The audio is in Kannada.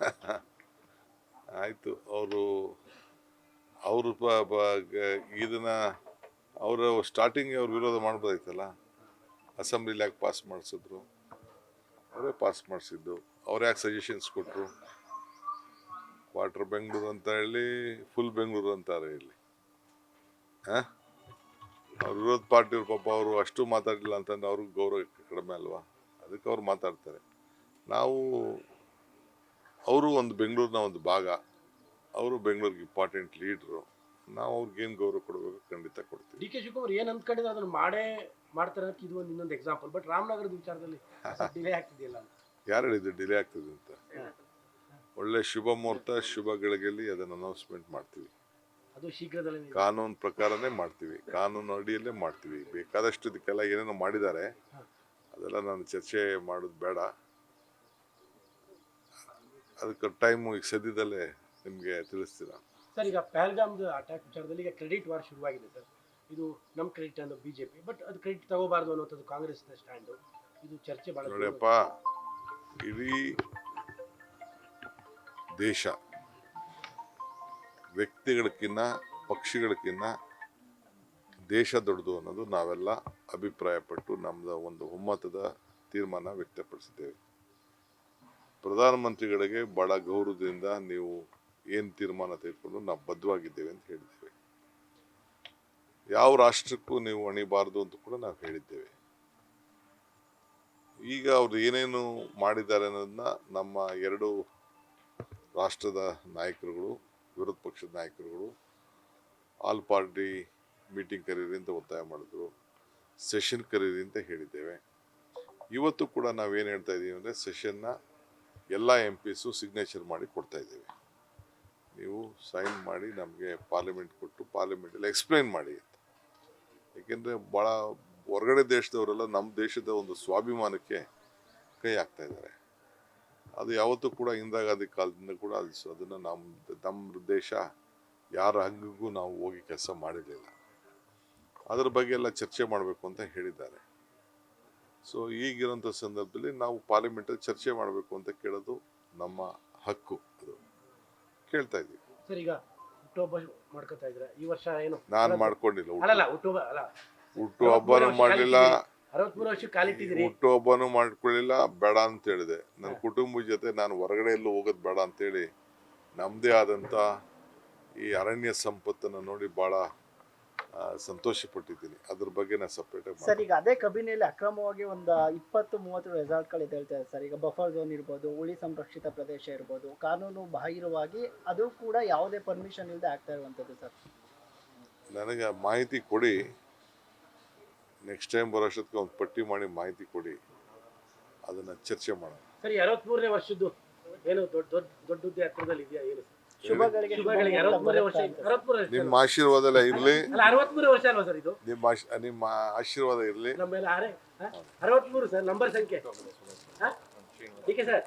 ಆಯಿತು, ಅವರು ಅವರು ಪ ಇದನ್ನ ಅವರು ಸ್ಟಾರ್ಟಿಂಗ್ ಅವ್ರು ವಿರೋಧ ಮಾಡ್ಬೋದಾಯ್ತಲ್ಲ? ಅಸೆಂಬ್ಲಿಲಿ ಯಾಕೆ ಪಾಸ್ ಮಾಡಿಸಿದ್ರು? ಅವರೇ ಪಾಸ್ ಮಾಡಿಸಿದ್ದು. ಅವ್ರು ಯಾಕೆ ಸಜೆಷನ್ಸ್ ಕೊಟ್ಟರು ಕ್ವಾರ್ಟರ್ ಬೆಂಗಳೂರು ಅಂತ ಹೇಳಿ ಫುಲ್ ಬೆಂಗಳೂರು ಅಂತಾರೆ ಇಲ್ಲಿ. ಹಾಂ? ಅವ್ರ ವಿರೋಧ ಪಾರ್ಟಿ ಪಾಪ ಅವರು ಅಷ್ಟು ಮಾತಾಡಲಿಲ್ಲ ಅಂತಂದ್ರೆ ಅವ್ರಿಗೆ ಗೌರವ ಕಡಿಮೆ ಅಲ್ವಾ? ಅದಕ್ಕೆ ಅವ್ರು ಮಾತಾಡ್ತಾರೆ. ನಾವು ಅವರು ಒಂದು ಬೆಂಗಳೂರಿನ ಒಂದು ಭಾಗ. ಅವರು ಬೆಂಗಳೂರಿಗೆ ಇಂಪಾರ್ಟೆಂಟ್ ಲೀಡ್ರು ನಾವು ಅವ್ರಿಗೆ ಏನು ಗೌರವ ಕೊಡಬೇಕು ಖಂಡಿತ ಕೊಡ್ತೀವಿ. ಡಿ ಕೆ ಶಿವಕುಮಾರ್ ಏನು ಅಂದ್ಕೊಂಡಿದ್ರೆ ಅದನ್ನು ಮಾಡೇ ಮಾಡ್ತಾರೆ ಇದು ಒಂದು ಇನ್ನೊಂದು ಎಕ್ಸಾಂಪಲ್ ಬಟ್ ರಾಮನಗರದ ವಿಚಾರದಲ್ಲಿ ಡಿಲೇ ಆಗ್ತಿದೆಯಲ್ಲ ಯಾರು ಹೇಳಿದ್ದು ಡಿಲೇ ಆಗ್ತದೆ ಅಂತ? ಒಳ್ಳೆ ಶುಭ ಮುಹೂರ್ತ ಶುಭ ಗಳಿಗೆಯಲ್ಲಿ ಅದನ್ನು ಅನೌನ್ಸ್ಮೆಂಟ್ ಮಾಡ್ತೀವಿ. ಅದು ಶೀಘ್ರದಲ್ಲಿ ಕಾನೂನು ಪ್ರಕಾರನೇ ಮಾಡ್ತೀವಿ. ಕಾನೂನು ಅಡಿಯಲ್ಲೇ ಮಾಡ್ತೀವಿ. ಬೇಕಾದಷ್ಟು ಇದಕ್ಕೆಲ್ಲ ಏನೇನೋ ಮಾಡಿದ್ದಾರೆ. ಅದೆಲ್ಲ ನಾನು ಚರ್ಚೆ ಮಾಡೋದು ಬೇಡ. ಅದಕ್ಕೆ ಟೈಮು ಈಗ ಸದ್ಯದಲ್ಲೇ ನಿಮಗೆ ತಿಳಿಸ್ತೀರ? ಸರ್ ಈಗ ಪಹಲ್ಗಾಮ್ದು ಅಟ್ಯಾಕ್ ವಿಚಾರದಲ್ಲಿ ಈಗ ಕ್ರೆಡಿಟ್ ವಾರ್ ಶುರುವಾಗಿದೆ ಸರ್. ಇದು ನಮ್ಮ ಕ್ರೆಡಿಟ್ ಅನ್ನೋ ಬಿಜೆಪಿ ಬಟ್ ಅದು ಕ್ರೆಡಿಟ್ ತಗೋಬಾರ್ದು ಅನ್ನೋಂಥದ್ದು ಕಾಂಗ್ರೆಸ್ನ ಸ್ಟ್ಯಾಂಡು ಇದು ಚರ್ಚೆ ಬಹಳ ನೋಡಿಯಪ್ಪ ಇಡೀ ದೇಶ ವ್ಯಕ್ತಿಗಳಕ್ಕಿನ್ನ ಪಕ್ಷಿಗಳಕ್ಕಿನ್ನ ದೇಶ ದೊಡ್ಡದು ಅನ್ನೋದು ನಾವೆಲ್ಲ ಅಭಿಪ್ರಾಯಪಟ್ಟು ನಮ್ಮದು ಒಂದು ಒಮ್ಮತದ ತೀರ್ಮಾನ ವ್ಯಕ್ತಪಡಿಸಿದ್ದೇವೆ. ಪ್ರಧಾನಮಂತ್ರಿಗಳಿಗೆ ಬಹಳ ಗೌರವದಿಂದ ನೀವು ಏನು ತೀರ್ಮಾನ ತೆಗೆದುಕೊಂಡು ನಾವು ಬದ್ಧವಾಗಿದ್ದೇವೆ ಅಂತ ಹೇಳಿದ್ದೇವೆ. ಯಾವ ರಾಷ್ಟ್ರಕ್ಕೂ ನೀವು ಅಣಿಬಾರದು ಅಂತ ಕೂಡ ನಾವು ಹೇಳಿದ್ದೇವೆ. ಈಗ ಅವರು ಏನೇನು ಮಾಡಿದ್ದಾರೆ ಅನ್ನೋದನ್ನ ನಮ್ಮ ಎರಡು ರಾಷ್ಟ್ರದ ನಾಯಕರುಗಳು, ವಿರೋಧ ಪಕ್ಷದ ನಾಯಕರುಗಳು ಆಲ್ ಪಾರ್ಟಿ ಮೀಟಿಂಗ್ ಕರೀರಿ ಅಂತ ಒತ್ತಾಯ ಮಾಡಿದ್ರು, ಸೆಷನ್ ಕರೀರಿ ಅಂತ ಹೇಳಿದ್ದೇವೆ. ಇವತ್ತು ಕೂಡ ನಾವೇನು ಹೇಳ್ತಾ ಇದ್ದೀವಿ ಅಂದರೆ ಸೆಷನ್ನ ಎಲ್ಲ ಎಂ ಪಿಸು ಸಿಗ್ನೇಚರ್ ಮಾಡಿ ಕೊಡ್ತಾ ಇದ್ದೀವಿ. ನೀವು ಸೈನ್ ಮಾಡಿ ನಮಗೆ ಪಾರ್ಲಿಮೆಂಟ್ ಕೊಟ್ಟು ಪಾರ್ಲಿಮೆಂಟಲ್ಲಿ ಎಕ್ಸ್ಪ್ಲೈನ್ ಮಾಡಿ ಅಂತ. ಏಕೆಂದರೆ ಭಾಳ ಹೊರಗಡೆ ದೇಶದವರೆಲ್ಲ ನಮ್ಮ ದೇಶದ ಒಂದು ಸ್ವಾಭಿಮಾನಕ್ಕೆ ಕೈ ಹಾಕ್ತಾ ಇದ್ದಾರೆ. ಅದು ಯಾವತ್ತೂ ಕೂಡ ಹಿಂದಾಗಾದಿ ಕಾಲದಿಂದ ಕೂಡ ಅದು ಅದನ್ನು ನಮ್ಮ ನಮ್ಮ ದೇಶ ಯಾರ ಹಂಗಿಗೂ ನಾವು ಹೋಗಿ ಕೆಲಸ ಮಾಡಿರಲಿಲ್ಲ. ಅದರ ಬಗ್ಗೆ ಎಲ್ಲ ಚರ್ಚೆ ಮಾಡಬೇಕು ಅಂತ ಹೇಳಿದ್ದಾರೆ. ಸೊ ಈಗಿರೋಂಥ ಸಂದರ್ಭದಲ್ಲಿ ನಾವು ಪಾರ್ಲಿಮೆಂಟಲ್ಲಿ ಚರ್ಚೆ ಮಾಡಬೇಕು ಅಂತ ಕೇಳೋದು ನಮ್ಮ ಹಕ್ಕು ಅದು. ಕೇಳ್ತಾ ಇದ್ದೀವಿ. ಸರ್ ಈಗ ಹುಟ್ಟುಹಬ್ಬ ಮಾಡ್ಕೊತಾ ಇದ್ರೆ ಈ ವರ್ಷ ಏನು? ನಾನು ಮಾಡ್ಕೊಂಡಿಲ್ಲ ಅಲ್ಲ ಹುಟ್ಟುಹಬ್ಬ. ಅಲ್ಲ. ಹುಟ್ಟು ಹಬ್ಬನೂ ಮಾಡಲಿಲ್ಲ. ಅರವತ್ಮೂರು ವರ್ಷ ಕಾಲಿಟ್ಟಿದ್ದೀರಿ. ಹುಟ್ಟು ಹಬ್ಬನೂ ಮಾಡ್ಕೊಳ್ಳಿಲ್ಲ ಬೇಡ ಅಂತ ಹೇಳಿದೆ. ನನ್ನ ಕುಟುಂಬದ ಜೊತೆ ನಾನು ಹೊರಗಡೆ ಎಲ್ಲೂ ಹೋಗೋದು ಬೇಡ ಅಂತೇಳಿ ನಮ್ಮದೇ ಆದಂಥ ಈ ಅರಣ್ಯ ಸಂಪತ್ತನ್ನು ನೋಡಿ ಭಾಳ ಸಂತೋಷ ಪಟ್ಟಿದ್ದೀನಿ ಅದ್ರ ಬಗ್ಗೆ ನಾನು ಸಪ್ರೇಟಾಗಿ ಸರ್ ಈಗ ಅದೇ ಕಬಿನಿಯಲ್ಲಿ ಅಕ್ರಮವಾಗಿ ಒಂದು ಇಪ್ಪತ್ತು ಮೂವತ್ತು ರೆಸಾರ್ಟ್ಗಳು ಇದೆ ಹೇಳ್ತಾರೆ ಸರ್ ಈಗ ಬಫರ್ ಝೋನ್ ಇರ್ಬೋದು ಉಳಿ ಸಂರಕ್ಷಿತ ಪ್ರದೇಶ ಇರ್ಬೋದು ಕಾನೂನು ಬಾಹಿರವಾಗಿ ಅದು ಕೂಡ ಯಾವುದೇ ಪರ್ಮಿಷನ್ ಇಲ್ಲದೆ ಆಗ್ತಾ ಇರುವಂಥದ್ದು ಸರ್. ನನಗೆ ಮಾಹಿತಿ ಕೊಡಿ. ನೆಕ್ಸ್ಟ್ ಟೈಮ್ ಬರೋಷ್ಟೊತ್ತಿಗೆ ಒಂದು ಪಟ್ಟಿ ಮಾಡಿ ಮಾಹಿತಿ ಕೊಡಿ. ಅದನ್ನು ಚರ್ಚೆ ಮಾಡೋಣ. ಸರಿ ಅರವತ್ತ್ಮೂರನೇ ವರ್ಷದ್ದು ಏನು ದೊಡ್ಡ ದೊಡ್ಡ ದೊಡ್ಡದ್ದು ಹತ್ರದಲ್ಲಿ ಇದೆಯಾ ಏನು ಶುಭಗಳಿಗೆ ಶುಭಗಳಿಗೆ ಅರವತ್ಮೂರನೇ ವರ್ಷ ಅರವತ್ಮೂರು ವರ್ಷ ನಿಮ್ಮ ಆಶೀರ್ವಾದ ಎಲ್ಲ ಇರಲಿ ಅಲ್ಲ ಅರವತ್ಮೂರು ವರ್ಷ ಅಲ್ವಾ ಸರ್ ಇದು ನಿಮ್ಮ ಆಶ್ ನಿಮ್ಮ ಆಶೀರ್ವಾದ ಇರಲಿ ನಮ್ಮೆಲ್ಲ ಅರೆ ಅರವತ್ಮೂರು ಸರ್ ನಂಬರ್ ಸಂಖ್ಯೆ ಹಾ? ठीक है सर